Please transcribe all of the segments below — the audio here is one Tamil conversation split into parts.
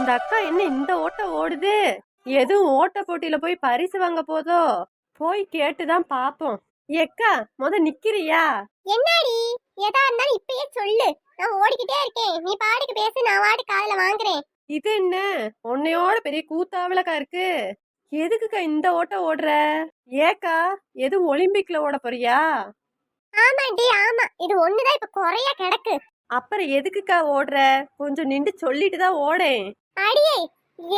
இந்த அக்கா என்ன இந்த ஓட்ட ஓடுது? எதுவும் ஓட்ட போட்டியில போய் பரிசு வாங்க போதோ? போய் கேட்டுதான் பாப்போம். எக்கா முத நிக்கிறியா? என்னடி? எதா இருந்தாலும் இப்பயே சொல்லு. நான் ஓடிக்கிட்டே இருக்கேன். நீ பாட்டுக்கு பேசு நான் வாடி காதுல வாங்குறேன். இது என்ன? உன்னையோட பெரிய கூத்தாவிளக்கா இருக்கு? எதுக்குக்கா இந்த ஓட்ட ஓடுற? ஏக்கா எது ஒலிம்பிக்ல ஓட போறியா? ஆமாண்டி ஆமா. இது ஒண்ணுதான் இப்ப குறைய கிடக்கு. அப்புறம் எதுக்குக்கா ஓடுற? கொஞ்சம் நின்று சொல்லிட்டு தான் ஓடேன். அடியே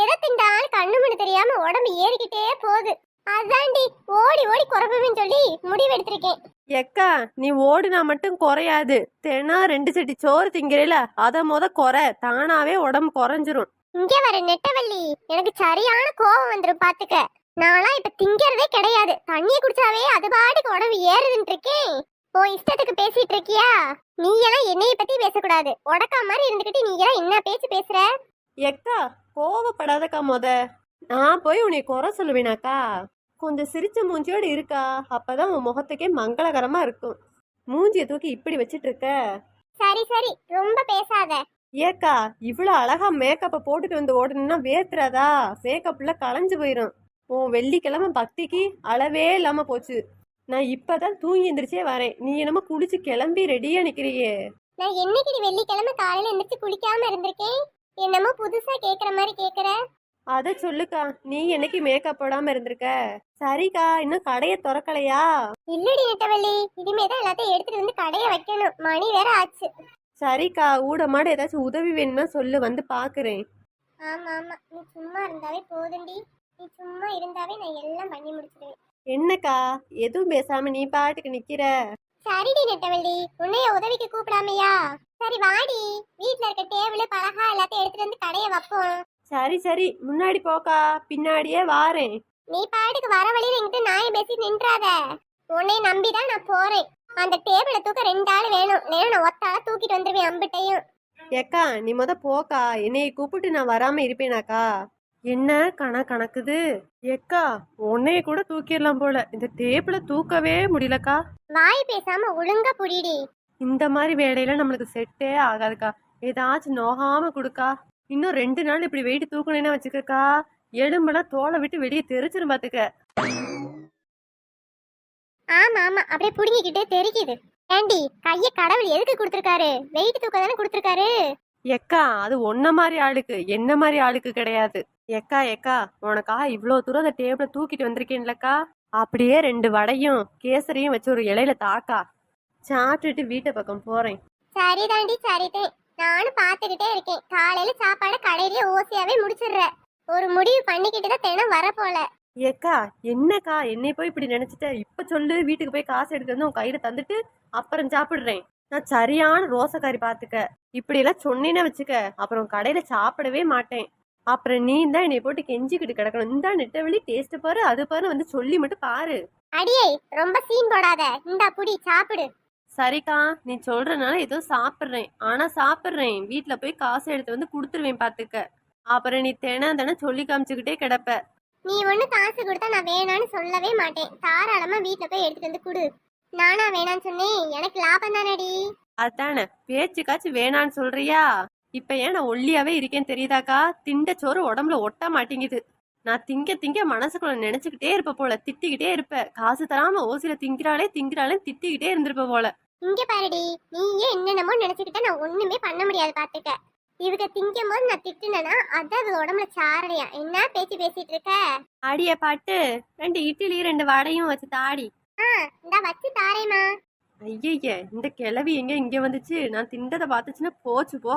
எதை திண்டாலும் கண்ணு மணி தெரியாம உடம்பு ஏறிக்கிட்டே போகுது. அதாண்டி ஓடி ஓடி குறைப்பேன்னு சொல்லி முடிவு எடுத்திருக்கேன் எக்கா நீ ஓடுனா மட்டும் குறையாது. தினம் ரெண்டு சட்டி சோறு திங்கிறீல அத முத குறை. தானாவே உடம்பு குறைஞ்சிரும். இங்க வர நெட்டவள்ளி எனக்கு சரியான கோபம் வந்துரும் பாத்துக்க. நான்லாம் இப்ப திங்கறதே கிடையாது. தண்ணிய குடிச்சாவே அது பாட்டுக்கு உடம்பு ஏறுதுன்னு இருக்கேன் உன் இஷ்டத்துக்கு பேசிட்டு இருக்கியா? நீ எல்லாம் என்னைய பத்தி பேசக்கூடாது. உடக்கா மாதிரி இருந்துகிட்டு நீ எல்லாம் என்ன பேச்சு பேசுற? எக்கா கோவப்படாதக்கா முத. நான் போய் உன்னை குறை சொல்லுவேனாக்கா. கொஞ்சம் சிரிச்ச மூஞ்சியோட இருக்கா. அப்பதான் உன் முகத்துக்கே மங்களகரமா இருக்கும். மூஞ்சியை தூக்கி இப்படி வச்சிட்டு இருக்க சரி சரி. ரொம்ப பேசாத. ஏக்கா இவ்வளோ அழகா மேக்கப்பை போட்டுட்டு வந்து ஓடணும்னா வேத்துறாதா? மேக்கப்ல களைஞ்சு போயிடும் உன் வெள்ளிக்கிழமை பக்திக்கு அளவே இல்லாம போச்சு. நான் இப்பதான் தூங்கி எந்திரிச்சே வரேன். நீ என்னமோ குளிச்சு கிளம்பி ரெடியா நிக்கிறியே. நான் என்னைக்கு வெள்ளிக்கிழமை காலையில எந்திரிச்சு குளிக்காம இருந்திருக்கேன்? என்னமோ புதுசா கேக்குற மாதிரி கேக்குற? அத சொல்லுக்கா. நீ என்னைக்கு மேக்கப் போடாம இருந்திருக்க? சரிக்கா இன்னும் கடையை திறக்கலையா? இல்லடி நெட்டவள்ளி. இனிமே தான் எல்லாத்தையும் எடுத்துட்டு வந்து கடைய வைக்கணும். மணி வேற ஆச்சு. சரிக்கா ஊட மாட ஏதாச்சும் உதவி வேணும்னா சொல்லு வந்து பாக்குறேன். ஆமா ஆமா. நீ சும்மா இருந்தாவே போதுண்டி நீ சும்மா இருந்தாவே நான் எல்லாம் பண்ணி முடிச்சிடுவேன். என்னக்கா? எதுவும் பேசாம நீ பாட்டுக்கு நிக்கிற? சரிடி நெட்டவள்ளி. உன்னைய உதவிக்கு கூப்பிடாமையா? சரி வாடி. வீட்ல இருக்க டேபிள் பலகா எல்லாத்தையும் எடுத்துட்டு வந்து கடைய வைப்போம். சரி சரி. முன்னாடி போக்கா. பின்னாடியே வாரேன். நீ பாட்டுக்கு வர வழியில என்கிட்ட நாயை பேசி நின்றாத. உன்னை நம்பிதான் நான் போறேன். அந்த டேபிளை தூக்க ரெண்டு ஆள் வேணும். இல்லைன்னா நான் ஒத்தால தூக்கிட்டு வந்துருவேன் அம்பிட்டையும். ஏக்கா நீ முத போக்கா. என்னைய கூப்பிட்டு நான் வராம இருப்பேனாக்கா. என்ன கண கணக்குது? ஏக்கா உன்னைய கூட தூக்கிடலாம் போல. இந்த டேபிள தூக்கவே முடியலக்கா. வாய் பேசாம ஒழுங்கா புடிடி இந்த மாதிரி வேலையில நம்மளுக்கு செட்டே ஆகாதுக்கா. ஏதாச்சும் நோகாம கொடுக்கா. இன்னும் ரெண்டு நாள் இப்படி வெயிட் தூக்கணும்னா வச்சுக்கக்கா? எலும்பெல்லாம் தோலை விட்டு வெளியே தெரிச்சிரும் பாத்துக்க. ஆமா ஆமா. அப்படியே புடுங்கிக்கிட்டே தெரிக்குது. ஏண்டி கைய கடவுள் எதுக்கு கொடுத்துருக்காரு? வெயிட் தூக்க தானே கொடுத்துருக்காரு? எக்கா அது ஒன்ன மாதிரி ஆளுக்கு என்ன மாதிரி ஆளுக்கு கிடையாது. எக்கா எக்கா உனக்கா இவ்வளோ தூரம் அந்த டேபிள தூக்கிட்டு வந்திருக்கேன்லக்கா. அப்படியே ரெண்டு வடையும் கேசரியும் வச்சு ஒரு இலையில தாக்கா. சாப்பிட்டுட்டு வீட்டை பக்கம் போறேன். சரிதாண்டி சரிதே. நானும் பாத்துக்கிட்டே இருக்கேன். காலையில சாப்பாடு கடையிலேயே ஓசியாவே முடிச்சிடுற ஒரு முடிவு பண்ணிக்கிட்டு தான் தினம் வர போல. ஏக்கா என்னக்கா? என்னை போய் இப்படி நினைச்சிட்ட? இப்ப சொல்லு வீட்டுக்கு போய் காசு எடுத்து வந்து உன் கையில தந்துட்டு அப்புறம் சாப்பிடுறேன். நான் சரியான ரோசக்காரி பாத்துக்க. இப்படி எல்லாம் சொன்னேன்னு வச்சுக்க அப்புறம் கடையில சாப்பிடவே மாட்டேன். அப்புறம் நீ தான் என்னை போட்டு கெஞ்சிக்கிட்டு கிடக்கணும். இந்த நெட்டவெளி டேஸ்ட் பாரு அது பாரு வந்து சொல்லி மட்டும் பாரு. அடியே ரொம்ப சீன் போடாத. இந்தா புடி சாப்பிடு. சரிக்கா நீ சொல்றனால ஏதோ சாப்பிட்றேன். ஆனா சாப்பிட்றேன். வீட்ல போய் காசு எடுத்து வந்து கொடுத்துருவேன் பாத்துக்க. அப்புறம் நீ தினம் தினம் சொல்லி காமிச்சுக்கிட்டே கிடப்ப. நீ ஒண்ணு காசு கொடுத்தா நான் வேணான்னு சொல்லவே மாட்டேன். தாராளமா வீட்ல போய் எடுத்துட்டு வந்து கொடு. நானா வேணான்னு சொன்னேன். எனக்கு லாபம் தானடி. அதானே? பேச்சுக்காச்சும் வேணான்னு சொல்றியா? இப்ப ஏன் நான் ஒல்லியாவே இருக்கேன் தெரியுதாக்கா? திண்ட சோறு உடம்புல ஒட்ட மாட்டேங்குது. நான் திங்க திங்க மனசுக்குள்ள நினைச்சுக்கிட்டே இருப்ப போல திட்டிக்கிட்டே இருப்ப. காசு தராம ஓசில திங்கிறாளே திங்கிறாளே திட்டிக்கிட்டே இருந்திருப்ப போல. இங்க பாருடி நீயே என்னென்னமோ நினைச்சுக்கிட்ட நான் ஒண்ணுமே பண்ண முடியாது பாத்துக்க. இவங்க திங்கும் போது நான் திட்டுனேன்னா அது அது உடம்புல சாரலையா? என்ன பேச்சு பேசிட்டு இருக்க? அடிய பாட்டு ரெண்டு இட்லி ரெண்டு வடையும் வச்சு தாடி. ஆ இந்தா வச்சு தாரேம்மா. ஐயய்ய இந்த கிளவி எங்க இங்க வந்துச்சு? நான் திண்டதை பார்த்துச்சுன்னா போச்சு போ.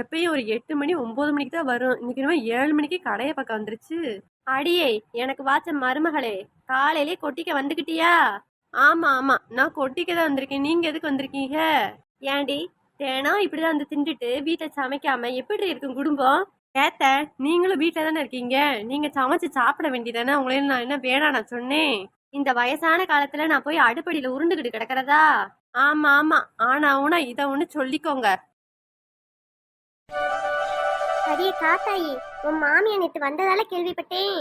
எப்பயும் ஒரு எட்டு மணி ஒன்பது மணிக்கு தான் வரும். இன்னைக்கு ஏழு மணிக்கு கடைய பக்கம் வந்துருச்சு. அடியே எனக்கு வாச்ச மருமகளே காலையிலே கொட்டிக்க வந்துகிட்டியா? ஆமா ஆமா நான் கொட்டிக்க தான் வந்திருக்கேன். நீங்க எதுக்கு வந்திருக்கீங்க? ஏண்டி தினம் இப்படிதான் வந்து திண்டுட்டு வீட்டை சமைக்காம எப்படி இருக்கும் குடும்பம்? ஏத்த நீங்களும் வீட்டில் தானே இருக்கீங்க. நீங்க சமைச்சு சாப்பிட வேண்டியதானே? உங்களையும் நான் என்ன வேணா நான் சொன்னேன். இந்த வயசான காலத்துல நான் போய் அடுப்படியில உருண்டுகிட்டு கிடக்கிறதா? ஆமா ஆமா. ஆனா ஊனா இத ஒண்ணு சொல்லிக்கோங்க. அடியே காத்தாயி உன் மாமியா நேத்து வந்ததால கேள்விப்பட்டேன்.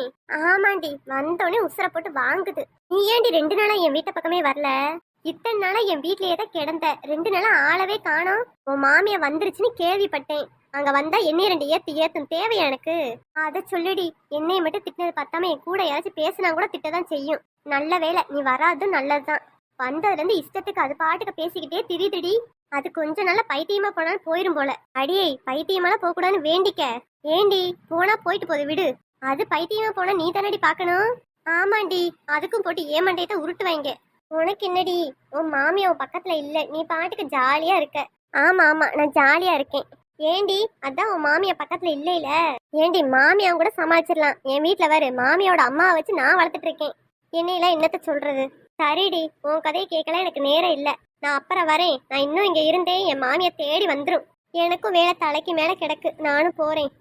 ஆமாண்டி வந்தோடனே உசுர போட்டு வாங்குது. நீ ஏண்டி ரெண்டு நாளா என் வீட்டு பக்கமே வரல? இத்தனை நாளா என் வீட்லயே தான் கிடந்த. ரெண்டு நாளா ஆளவே காணோம். உன் மாமியா வந்துருச்சுன்னு கேள்விப்பட்டேன். அங்க வந்தா என்னைய ரெண்டு ஏத்து ஏத்தும் தேவை எனக்கு? அத சொல்லுடி. என்னைய மட்டும் திட்டினது பார்த்தாம என் கூட யாராச்சும் பேசினா கூட திட்டதான் செய்யும். நல்ல வேலை நீ வராது நல்லதுதான். வந்ததுலேருந்து இஷ்டத்துக்கு அது பாட்டுக்கு பேசிக்கிட்டே திரிதுடி அது கொஞ்ச நாள்ல பைத்தியமா போனாலும் போயிரும் போல. அடியே பைத்தியமாலாம் போக கூடாதுன்னு வேண்டிக்க. ஏண்டி போனா போயிட்டு போகுது விடு. அது பைத்தியமா போனா நீ தானடி பாக்கணும்? ஆமாண்டி அதுக்கும் போட்டு ஏமாண்டையத்தை உருட்டுவாங்க உனக்கு என்னடி உன் மாமி உன் பக்கத்துல இல்ல நீ பாட்டுக்கு ஜாலியா இருக்க. ஆமா ஆமா நான் ஜாலியா இருக்கேன். ஏண்டி அதான் உன் மாமியா பக்கத்துல இல்ல ஏண்டி மாமியா கூட சமாளிச்சிடலாம் என் வீட்டுல வரு மாமியோட அம்மாவை வச்சு நான் வளர்த்துட்டு இருக்கேன். என்னையெல்லாம் என்னத்த சொல்றது? சரிடி உன் கதையை கேட்கல எனக்கு நேரம் இல்ல. நான் அப்புறம் வரேன். நான் இன்னும் இங்க இருந்தேன் என் மாமியை தேடி வந்துடும் எனக்கும் வேலை தலைக்கு மேல கிடக்கு. நானும் போறேன்.